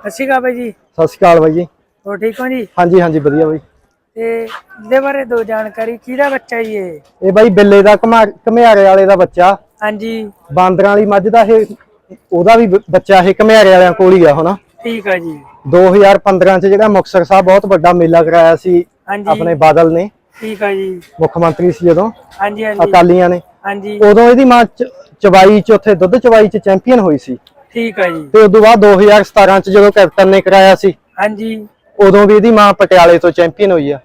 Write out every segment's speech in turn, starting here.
ਸਤਿ ਸ਼੍ਰੀ ਅਕਾਲ ਬਾਈ ਜੀ। ਸਤਿ ਸ਼੍ਰੀ ਅਕਾਲ ਬਾਈ ਜੀ। ਹੋਰ ਠੀਕ ਹੋ ਜੀ? ਹਾਂਜੀ ਹਾਂਜੀ ਵਧੀਆ ਬਾਈ। ਤੇ ਇਹਦੇ ਬਾਰੇ ਦੋ ਜਾਣਕਾਰੀ ਕਿਹਦਾ ਬੱਚਾ ਜੀ ਇਹ? ਇਹ ਬਾਈ ਬਿੱਲੇ ਦਾ ਘਮਾ- ਘਮਿਆਰੇ ਵਾਲੇ ਦਾ ਬੱਚਾ। ਹਾਂਜੀ। ਬਾਂਦਰਾਂ ਵਾਲੀ ਮੱਝ ਦਾ ਇਹ ਉਹਦਾ ਵੀ ਬ- ਬੱਚਾ ਇਹ ਘਮਿਆਰੇ ਵਾਲਿਆਂ ਕੋਲ ਹੀ ਆ ਹੁਣ ਠੀਕ ਆ ਜੀ। 2015 ਚ ਜਿਹੜਾ ਮੁਕਤਸਰ ਸਾਹਿਬ ਬਹੁਤ ਵੱਡਾ ਮੇਲਾ ਕਰਾਇਆ ਸੀ ਆਪਣੇ ਬਾਦਲ ਨੇ। ਠੀਕ ਆ ਜੀ। ਮੁੱਖ ਮੰਤਰੀ ਸੀ ਜਦੋਂ। ਹਾਂਜੀ ਹਾਂਜੀ। ਅਕਾਲੀਆਂ ਨੇ। ਹਾਂਜੀ। ਉਦੋਂ ਇਹਦੀ ਮਾਂ ਚਵਾਈ ਚ ਉੱਥੇ ਦੁੱਧ ਚਵਾਈ ਚ ਚੈਂਪੀਅਨ ਹੋਈ ਸੀ। ਠੀਕ ਆ ਜੀ। ਤੇ ਉਦੋਂ ਬਾਅਦ 2017 ਚ ਜਦੋਂ ਕੈਪਟਨ ਨੇ ਕਰਾਇਆ ਸੀ ਹਾਂਜੀ। ਉਦੋਂ ਵੀ ਇਹਦੀ ਮਾਂ ਪਟਿਆਲੇ ਤੋਂ ਚੈਂਪੀਅਨ ਹੋਈ ਆ।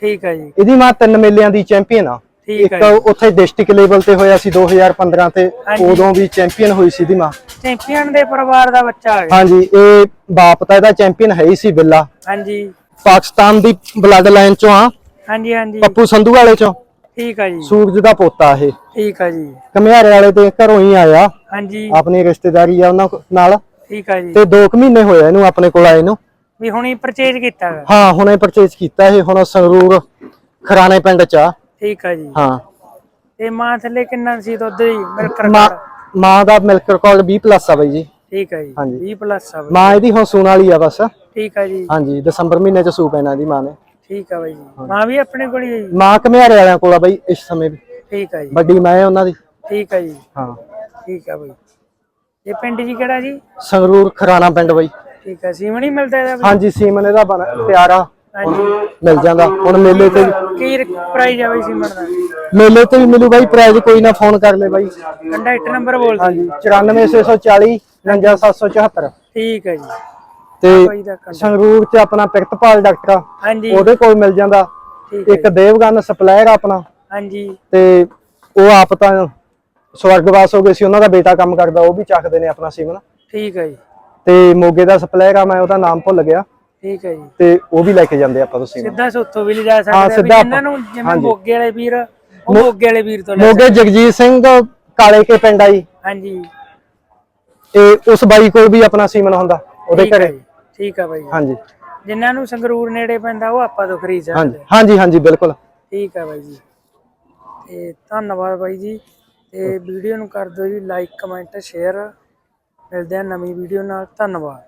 ਠੀਕ ਆ ਜੀ। ਇਹਦੀ ਮਾਂ ਤਿੰਨ ਮੇਲਿਆਂ ਦੀ ਚੈਂਪੀਅਨ ਆ। ਠੀਕ ਇੱਕ ਉੱਥੇ ਡਿਸਟ੍ਰਿਕਟ ਲੈਵਲ ਤੇ ਹੋਇਆ ਸੀ 2015 ਤੇ ਹਾਂਜੀ। ਉਦੋਂ ਵੀ ਚੈਂਪੀਅਨ ਹੋਈ ਸੀ ਦੀ ਮਾਂ। ਚੈਂਪੀਅਨ ਦੇ ਪਰਿਵਾਰ ਦਾ ਬੱਚਾ ਗਿਆ ਹਾਂਜੀ ਇਹ ਬਾਪ ਤਾਂ ਇਹਦਾ ਚੈਂਪੀਅਨ ਹੈ ਹੀ ਸੀ ਬਿੱਲਾ। ਹਾਂਜੀ। ਪਾਕਿਸਤਾਨ ਦੀ ਬਲੱਡ ਲਾਈਨ ਚੋਂ ਆ। ਹਾਂਜੀ ਹਾਂਜੀ। ਪੱਪੂ ਸੰਧੂ ਵਾਲੇ ਚੋਂ। ਠੀਕ ਆ ਜੀ। ਸੂਰਜ ਦਾ ਪੋਤਾ ਇਹ। ਠੀਕ ਆ ਜੀ। ਕਮਿਆਰੇ ਵਾਲੇ ਤੇ ਘਰੋਂ ਹੀ ਆਇਆ। ਹਾਂਜੀ। ਆਪਣੀ ਰਿਸ਼ਤੇਦਾਰੀ ਆ ਉਹਨਾਂ ਕੋ- ਨਾਲ। ਠੀਕ ਆ ਜੀ। ਤੇ 2 ਮਹੀਨੇ ਹੋਏ ਇਹਨੂੰ ਆਪਣੇ ਕੋਲ ਆਏ ਨੂੰ। ਵੀ ਹੁਣੀ ਪਰਚੇਜ ਕੀਤਾ ਗਾ। ਹਾਂ ਹੁਣੇ ਪਰਚੇਸ ਕੀਤਾ ਇਹ। ਹੁਣ ਸੰਗਰੂਰ ਖਰਾਣੇ ਪਿੰਡ ਚ ਆ। ਠੀਕ ਆ ਜੀ। ਹਾਂ। ਤੇ ਮਾਂ ਥੱਲੇ ਕਿੰਨਾ ਸੀ ਦੁੱਧ ਜੀ? ਮਿਲਕ ਮਾਂ ਦਾ ਮਿਲਕ ਰਿਕਾਰਡ 20 ਪਲੱਸ ਆ ਬਾਈ ਜੀ। ਠੀਕ ਆ ਜੀ। ਹਾਂਜੀ। 20 ਪਲੱਸ ਆ ਬਾਈ। ਮਾਂ ਇਹਦੀ ਹੁਣ ਸੂਣ ਵਾਲੀ ਆ ਬਸ। ਠੀਕ ਆ ਜੀ। ਹਾਂਜੀ ਦਸੰਬਰ ਮਹੀਨੇ ਚ ਸੂ ਪੈਣਾ ਦੀ ਮਾਂ ਨੇ। ਠੀਕ ਆ ਬਾਈ ਜੀ। ਮਾਂ ਵੀ ਆਪਣੇ ਕੋਲ ਹੀ ਹੈ ਜੀ। ਮਾਂ ਕਮਿਆਰੇ ਵਾਲਿਆਂ ਕੋਲ ਆ ਬਾਈ ਇਸ ਸਮੇਂ ਵੀ। ਠੀਕ ਆ ਜੀ। ਵੱਡੀ ਮੈਂ ਹੈ ਉਹਨਾਂ ਦੀ। ਠੀਕ ਆ ਜੀ। ਹਾਂ। ਠੀਕ ਆ ਬਾਈ। ਇਹ ਪਿੰਡ ਜੀ ਕਿਹੜਾ ਜੀ? ਸੰਗਰੂਰ ਖਰਾਣਾ ਪਿੰਡ ਬਾਈ। ਠੀਕ ਆ ਸੀਮਣੀ ਮਿਲਦਾ ਇਹਦਾ? ਹਾਂਜੀ ਸੀਮਨ ਇਹਦਾ ਬਣ ਤਿਆਰ ਆ। ਮਿਲ ਜਾਂਦਾ। ਹੁਣ ਮੇਲੇ ਤੇ ਕੀ ਪ੍ਰਾਈਜ਼ ਆ ਬਾਈ ਸੀਮਣ ਦਾ? ਮੇਲੇ ਤੇ ਵੀ ਮਿਲੂ ਬਾਈ ਪ੍ਰਾਈਜ਼ ਕੋਈ ਨਾ ਫੋਨ ਕਰ ਲੈ ਬਾਈ। ਕੰਟੈਕਟ ਨੰਬਰ ਬੋਲ। ਹਾਂਜੀ 94640 59774 ਠੀਕ ਆ ਜੀ। ਤੇ ਸੰਗਰੂਰ ਚ ਆਪਣਾ ਪਿਰਤਪਾਲ ਡਾਕਟਰ ਹਾਂਜੀ। ਉਹਦੇ ਕੋਲ ਮਿਲ ਜਾਂਦਾ। ਹੈ ਇੱਕ ਦੇਵਗਨ ਸਪਲਾਇਰ ਆਪਣਾ। ਹਾਂਜੀ। ਤੇ ਉਹ ਆਪ ਤਾਂ ਸਵਰਗਵਾਸ ਹੋ ਗਏ ਸੀ ਉਹਨਾਂ ਦਾ ਬੇਟਾ ਕੰਮ ਕਰਦਾ ਉਹ ਵੀ ਚੱਕਦੇ ਨੇ ਆਪਣਾ ਸੀਮਨ। ਠੀਕ ਆ ਜੀ। ਤੇ ਮੋਗੇ ਦਾ ਸਪਲਾਇਰ ਆ ਮੈਂ ਉਹਦਾ ਨਾਮ ਭੁੱਲ ਗਿਆ। ਠੀਕ ਹੈ ਜੀ। ਤੇ ਉਹ ਵੀ ਲੈ ਕੇ ਜਾਂਦੇ ਆਪਾਂ ਤੁਸੀਂ ਸਿੱਧਾ ਸੁੱਥੋਂ ਵੀ ਲਿਜਾ ਹਾਂ, ਸਕਦੇ ਆ ਇਹਨਾਂ ਨੂੰ ਜਿਵੇਂ ਮੋਗੇ ਵਾਲੇ ਵੀਰ ਉਹ ਮੋਗੇ ਵਾਲੇ ਵੀਰ ਤੋਂ ਲੈ ਮੋਗੇ ਜਗਜੀਤ ਸਿੰਘ ਕਾਲੇ ਕੇ ਪਿੰਡ ਆਈ। ਹਾਂਜੀ। ਤੇ ਉਸ ਬਾਈ ਕੋਲ ਵੀ ਆਪਣਾ ਸੀਮਨ ਹੁੰਦਾ ਉਹਦੇ ਘਰੇ। ਠੀਕ ਆ ਬਾਈ। ਜੀ। ਹਾਂਜੀ। ਜਿਨ੍ਹਾਂ ਨੂੰ ਸੰਗਰੂਰ ਨੇੜੇ ਪੈਂਦਾ ਉਹ ਆਪਾਂ ਤੋਂ ਖਰੀਦ ਸਕਦੇ। ਹਾਂਜੀ ਆ। ਹਾਂਜੀ ਹਾਂਜੀ ਬਿਲਕੁਲ। ਠੀਕ ਆ ਬਾਈ ਜੀ। ਤੇ ਧੰਨਵਾਦ ਬਾਈ ਜੀ। ਤੇ ਵੀਡੀਓ ਨੂੰ ਕਰ ਦਿਓ ਜੀ ਲਾਈਕ ਕਮੈਂਟ ਸ਼ੇਅਰ ਮਿਲਦੇ ਆ ਨਵੀਂ ਵੀਡੀਓ ਨਾਲ। ਧੰਨਵਾਦ।